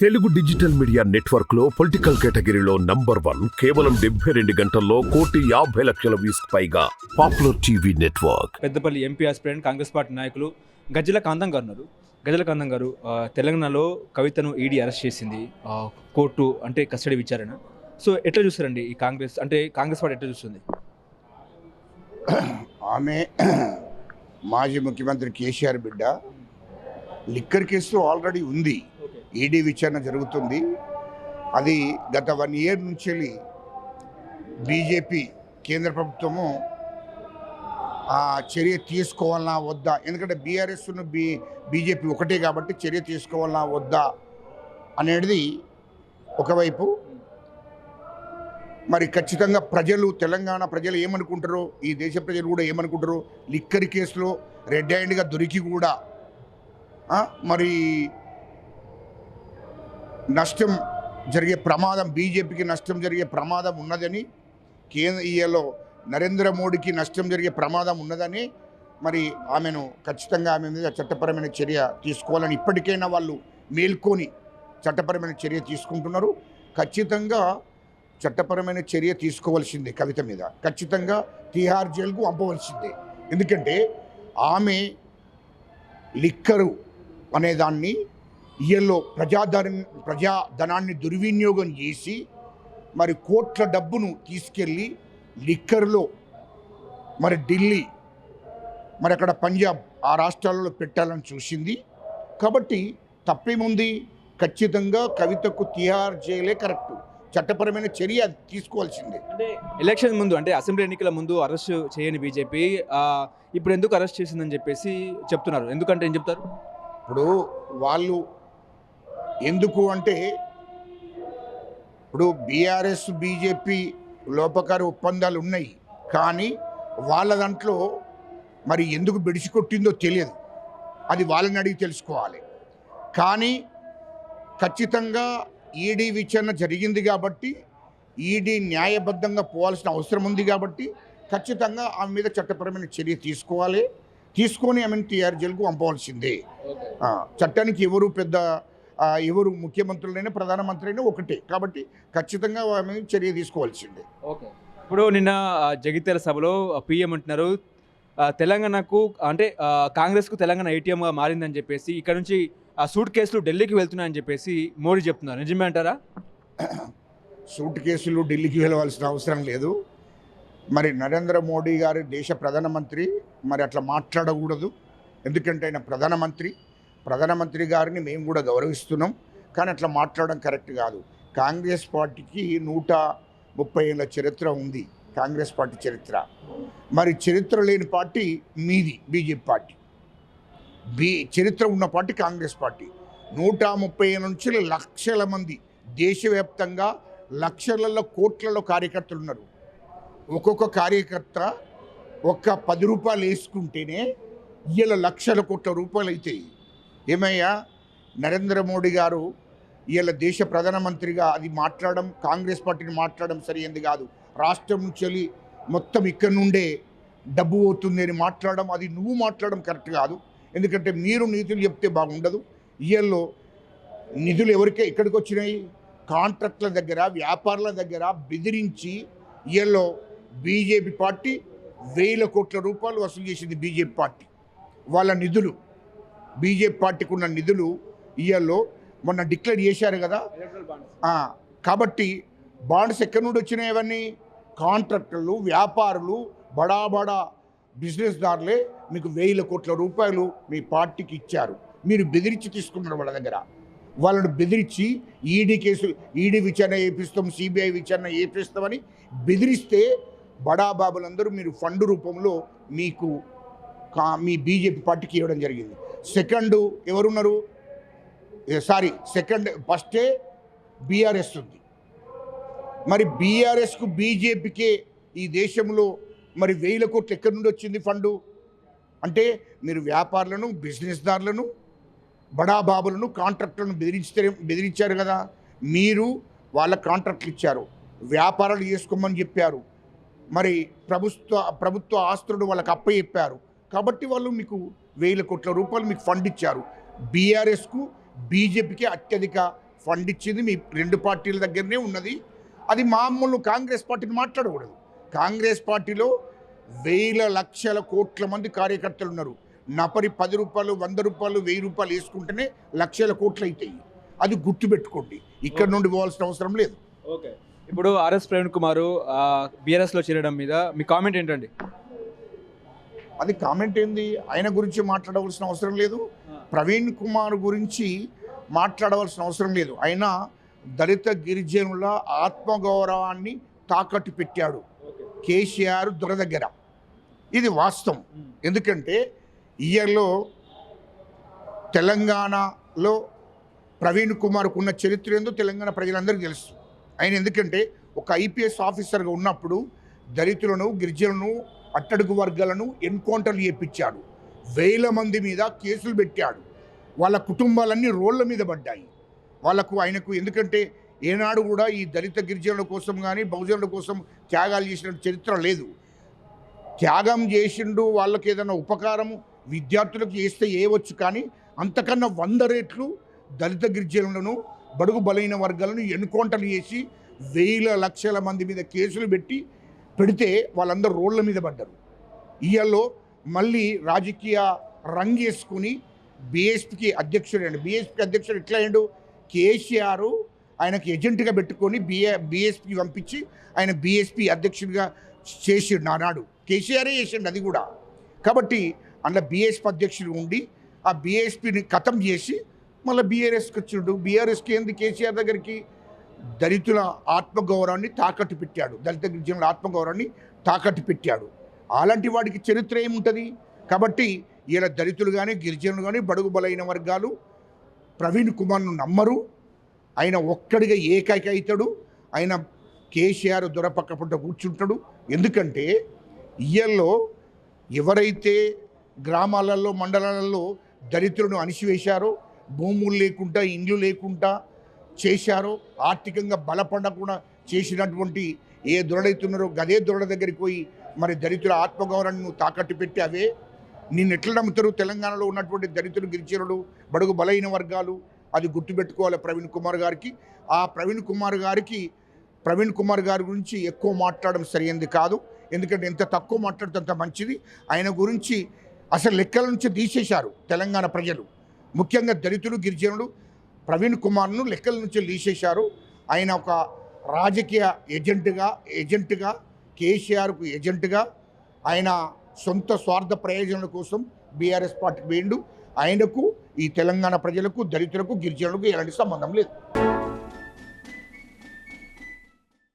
Telugu digital media నెట్వర్క్లో political కేటగిరీలో number one కేవలం డెబ్బై రెండు గంటల్లో కోటి యాభై లక్షల వ్యూస్ పైగా popular TV network. Peddapalli MP aspirant Congress party నాయకులు గజ్జల కాంతం గారు ఉన్నారు గజ్జల కాంతం గారు ఆ, తెలంగాణలో కవితను ఈడీ అరెస్ట్ చేసింది ఆ, కోర్టు అంటే కస్టడీ విచారణ. సో ఎట్లా చూస్తారండి ఈ కాంగ్రెస్ అంటే కాంగ్రెస్ పార్టీ ఎట్లా చూస్తుంది? ఆమె మాజీ ముఖ్యమంత్రి కేసీఆర్ బిడ్డ లిక్కర్ కేసు ఆల్రెడీ ఉంది. ఈడీ విచారణ జరుగుతుంది. అది గత వన్ ఇయర్ నుంచి బీజేపీ కేంద్ర ప్రభుత్వము ఆ చర్య తీసుకోవాలన్నా వద్దా? ఎందుకంటే బీఆర్ఎస్ బీ బీజేపీ ఒకటే కాబట్టి చర్య తీసుకోవాలన్నా వద్దా అనేది ఒకవైపు. మరి ఖచ్చితంగా ప్రజలు తెలంగాణ ప్రజలు ఏమనుకుంటారో ఈ దేశ ప్రజలు కూడా ఏమనుకుంటారో లిక్కర్ కేసులో రెడ్ హ్యాండ్గా దొరికి కూడా మరి నష్టం జరిగే ప్రమాదం బీజేపీకి నష్టం జరిగే ప్రమాదం ఉన్నదని కేంద్రీయలో నరేంద్ర మోడీకి నష్టం జరిగే ప్రమాదం ఉన్నదని మరి ఆమెను ఖచ్చితంగా ఆమె మీద చట్టపరమైన చర్య తీసుకోవాలని ఇప్పటికైనా వాళ్ళు మేల్కొని చట్టపరమైన చర్య తీసుకుంటున్నారు. ఖచ్చితంగా చట్టపరమైన చర్య తీసుకోవాల్సిందే కవిత మీద. ఖచ్చితంగా తిహార్ జైలుకు పంపవలసిందే. ఎందుకంటే ఆమె లిక్కరు అనేదాన్ని ఇయల్లో ప్రజాధన ప్రజాధనాన్ని దుర్వినియోగం చేసి మరి కోట్ల డబ్బును తీసుకెళ్ళి లిక్కర్లో మరి ఢిల్లీ మరి అక్కడ పంజాబ్ ఆ రాష్ట్రాలలో పెట్టాలని చూసింది. కాబట్టి తప్పేముంది? ఖచ్చితంగా కవితకు తిహార్ జైలే కరెక్ట్. చట్టపరమైన చర్య తీసుకోవాల్సిందే. అంటే ఎలక్షన్ ముందు అంటే అసెంబ్లీ ఎన్నికల ముందు అరెస్ట్ చేయని బీజేపీ ఇప్పుడు ఎందుకు అరెస్ట్ చేసిందని చెప్పేసి చెప్తున్నారు. ఎందుకంటే ఏం చెప్తారు? ఇప్పుడు వాళ్ళు ఎందుకు అంటే ఇప్పుడు బీఆర్ఎస్ బీజేపీ లోపకారి ఒప్పందాలు ఉన్నాయి. కానీ వాళ్ళ దాంట్లో మరి ఎందుకు బెడిసి కొట్టిందో తెలియదు. అది వాళ్ళని అడిగి తెలుసుకోవాలి. కానీ ఖచ్చితంగా ఈడీ విచారణ జరిగింది కాబట్టి ఈడీ న్యాయబద్ధంగా పోవాల్సిన అవసరం ఉంది కాబట్టి ఖచ్చితంగా ఆమె మీద చట్టపరమైన చర్య తీసుకోవాలి. తీసుకొని ఆమెను టీఆర్ జైలుకు పంపవలసిందే చట్టానికి ఎవరు పెద్ద ఎవరు ముఖ్యమంత్రులైనా ప్రధానమంత్రి అయినా ఒకటే. కాబట్టి ఖచ్చితంగా ఆమె చర్య తీసుకోవాల్సిందే. ఓకే. ఇప్పుడు నిన్న జగిత్యాల సభలో పిఎం అంటున్నారు తెలంగాణకు అంటే కాంగ్రెస్కు తెలంగాణ ఏటీఎంగా మారిందని చెప్పేసి ఇక్కడ నుంచి ఆ సూట్ కేసులు ఢిల్లీకి వెళ్తున్నాయని చెప్పేసి మోడీ చెప్తున్నారు. నిజమే అంటారా? సూట్ కేసులు ఢిల్లీకి వెళ్ళవలసిన అవసరం లేదు. మరి నరేంద్ర మోడీ గారు దేశ ప్రధానమంత్రి మరి అట్లా మాట్లాడకూడదు. ఎందుకంటే ఆయన ప్రధానమంత్రి. ప్రధానమంత్రి గారిని మేము కూడా గౌరవిస్తున్నాం. కానీ అట్లా మాట్లాడడం కరెక్ట్ కాదు. కాంగ్రెస్ పార్టీకి నూట ముప్పై ఏళ్ళ చరిత్ర ఉంది. కాంగ్రెస్ పార్టీ చరిత్ర. మరి చరిత్ర లేని పార్టీ మీది బీజేపీ పార్టీ. బీ చరిత్ర ఉన్న పార్టీ కాంగ్రెస్ పార్టీ. నూట ముప్పై ఏళ్ళ నుంచి లక్షల మంది దేశవ్యాప్తంగా లక్షలలో కోట్లలో కార్యకర్తలు ఉన్నారు. ఒక్కొక్క కార్యకర్త ఒక్క పది రూపాయలు వేసుకుంటేనే ఇలా లక్షల కోట్ల రూపాయలు అవుతాయి ఏమయ్యా నరేంద్ర మోడీ గారు ఇలా దేశ ప్రధానమంత్రిగా అది మాట్లాడడం కాంగ్రెస్ పార్టీని మాట్లాడడం సరైనది కాదు. రాష్ట్రం నుంచి మొత్తం ఇక్కడి నుండే డబ్బు పోతుంది అని మాట్లాడడం అది నువ్వు మాట్లాడడం కరెక్ట్ కాదు. ఎందుకంటే మీరు నీతులు చెప్తే బాగుండదు. ఇయల్లో నిధులు ఎవరికే ఇక్కడికి వచ్చినాయి? కాంట్రాక్ట్ల దగ్గర వ్యాపారుల దగ్గర బెదిరించి ఇయల్లో బీజేపీ పార్టీ వేల కోట్ల రూపాయలు వసూలు చేసింది బీజేపీ పార్టీ. వాళ్ళ నిధులు. బీజేపీ పార్టీకి ఉన్న నిధులు ఇయల్లో మొన్న డిక్లేర్ చేశారు కదా. కాబట్టి బాండ్స్ ఎక్కడి నుండి వచ్చినాయి అవన్నీ? కాంట్రాక్టర్లు వ్యాపారులు బడా బడా బిజినెస్దారులే మీకు వేల కోట్ల రూపాయలు మీ పార్టీకి ఇచ్చారు. మీరు బెదిరించి తీసుకున్నారు వాళ్ళ దగ్గర. వాళ్ళని బెదిరించి ఈడీ కేసు ఈడీ విచారణ చేపిస్తాం సిబిఐ విచారణ చేపిస్తామని బెదిరిస్తే బడా బాబులందరూ మీరు ఫండ్ రూపంలో మీకు కా మీ బీజేపీ పార్టీకి ఇవ్వడం జరిగింది. సెకండ్ ఎవరున్నారు? సారీ సెకండ్ ఫస్టే బీఆర్ఎస్ ఉంది. మరి బీఆర్ఎస్కు బీజేపీకే ఈ దేశంలో మరి వేల కోట్లు ఎక్కడి నుండి వచ్చింది ఫండు? అంటే మీరు వ్యాపారులను బిజినెస్దారులను బడాబాబులను కాంట్రాక్టర్లను బెదిరించే బెదిరించారు కదా? మీరు వాళ్ళ కాంట్రాక్ట్లు ఇచ్చారు. వ్యాపారాలు చేసుకోమని చెప్పారు. మరి ప్రభుత్వ ప్రభుత్వ ఆస్తులను వాళ్ళకి అప్పచెప్పారు. కాబట్టి వాళ్ళు మీకు వేల కోట్ల రూపాయలు మీకు ఫండ్ ఇచ్చారు. బీఆర్ఎస్కు బీజేపీకి అత్యధిక ఫండ్ ఇచ్చింది మీ రెండు పార్టీల దగ్గరనే ఉన్నది. అది మామూలు కాంగ్రెస్ పార్టీని మాట్లాడకూడదు. కాంగ్రెస్ పార్టీలో వేల లక్షల కోట్ల మంది కార్యకర్తలు ఉన్నారు. నపరి పది రూపాయలు వంద రూపాయలు వెయ్యి రూపాయలు వేసుకుంటేనే లక్షల కోట్లు అవుతాయి. అది గుర్తుపెట్టుకోండి. ఇక్కడ నుండి పోవాల్సిన అవసరం లేదు. ఓకే. ఇప్పుడు ఆర్ఎస్ ప్రవీణ్ కుమార్ బీఆర్ఎస్లో చేరడం మీద మీ కామెంట్ ఏంటండి? అది కామెంట్ ఏంది? ఆయన గురించి మాట్లాడవలసిన అవసరం లేదు. ప్రవీణ్ కుమార్ గురించి మాట్లాడవలసిన అవసరం లేదు. ఆయన దళిత గిరిజనుల ఆత్మగౌరవాన్ని తాకట్టు పెట్టాడు. కేసీఆర్ దొర దగ్గర. ఇది వాస్తవం. ఎందుకంటే ఇయర్లో తెలంగాణలో ప్రవీణ్ కుమార్కు ఉన్న చరిత్ర ఏందో తెలంగాణ ప్రజలందరికీ తెలుసు. ఆయన ఎందుకంటే ఒక ఐపీఎస్ ఆఫీసర్గా ఉన్నప్పుడు దళితులను గిరిజనులను అట్టడుగు వర్గాలను ఎన్కౌంటర్లు చేపించాడు. వేల మంది మీద కేసులు పెట్టాడు. వాళ్ళ కుటుంబాలన్నీ రోళ్ళ మీద పడ్డాయి. వాళ్ళకు ఆయనకు ఎందుకంటే ఏనాడు కూడా ఈ దళిత గిరిజనుల కోసం కానీ బహుజనుల కోసం త్యాగాలు చేసిన చరిత్ర లేదు. త్యాగం చేసిండు వాళ్ళకి ఏదైనా ఉపకారం విద్యార్థులకు చేస్తే చేయవచ్చు కానీ అంతకన్నా వంద రేట్లు దళిత గిరిజనులను బడుగు బలైన వర్గాలను ఎన్కౌంటర్లు చేసి వేల లక్షల మంది మీద కేసులు పెట్టి పెడితే వాళ్ళందరూ రోడ్ల మీద పడ్డారు. ఇయల్లో మళ్ళీ రాజకీయ రంగేసుకుని బీఎస్పీకి అధ్యక్షుడు అండి బీఎస్పీకి అధ్యక్షుడు ఎట్లా అయ్యాడు కేసీఆర్ ఆయనకి ఏజెంట్గా పెట్టుకొని బిఏ బీఎస్పీకి పంపించి ఆయన బీఎస్పీ అధ్యక్షుడిగా చేసిండు నానాడు కేసీఆరే చేసిండు అది కూడా. కాబట్టి అందులో బీఎస్పీ అధ్యక్షుడు ఉండి ఆ బీఎస్పీని ఖతం చేసి మళ్ళీ బీఆర్ఎస్కి వచ్చిండు. బీఆర్ఎస్కి ఏంది? కేసీఆర్ దగ్గరికి దళితుల ఆత్మగౌరవాన్ని తాకట్టు పెట్టాడు. దళిత గిరిజనుల ఆత్మగౌరవాన్ని తాకట్టు పెట్టాడు. అలాంటి వాడికి చరిత్ర ఏముంటుంది? కాబట్టి ఇలా దళితులు కానీ గిరిజనులు కానీ బడుగు బలైన వర్గాలు ప్రవీణ్ కుమార్ను నమ్మరు. ఆయన ఒక్కడిగా ఏకైక అవుతాడు ఆయన కేసీఆర్ దొరపక్క పుట్ట కూర్చుంటాడు. ఎందుకంటే ఇయల్లో ఎవరైతే గ్రామాలలో మండలాలలో దళితులను అణిసివేశారో భూములు లేకుండా ఇండ్లు లేకుండా చేశారో ఆర్థికంగా బలపడకుండా చేసినటువంటి ఏ దొరడైతున్నారో గదే దొరడ దగ్గరికి పోయి మరి దళితుల ఆత్మగౌరవాన్ని తాకట్టు పెట్టి అవే నిన్ను ఎట్లా నమ్ముతారు తెలంగాణలో ఉన్నటువంటి దళితులు గిరిజనులు బడుగు బలైన వర్గాలు? అది గుర్తుపెట్టుకోవాలి ప్రవీణ్ కుమార్ గారికి. ఆ ప్రవీణ్ కుమార్ గారికి ప్రవీణ్ కుమార్ గారి గురించి ఎక్కువ మాట్లాడడం సరైనది కాదు. ఎందుకంటే ఎంత తక్కువ మాట్లాడితే అంత మంచిది. ఆయన గురించి అసలు లెక్కల నుంచి తీసేశారు తెలంగాణ ప్రజలు. ముఖ్యంగా దళితులు గిరిజనులు ప్రవీణ్ కుమార్ను లెక్కల నుంచి తీసేశారు. ఆయన ఒక రాజకీయ ఏజెంట్గా ఏజెంట్గా కేసీఆర్కు ఏజెంట్గా ఆయన సొంత స్వార్థ ప్రయోజనాల కోసం బీఆర్ఎస్ పార్టీకి వేయండు ఆయనకు ఈ తెలంగాణ ప్రజలకు దళితులకు గిరిజనులకు ఎలాంటి సంబంధం లేదు.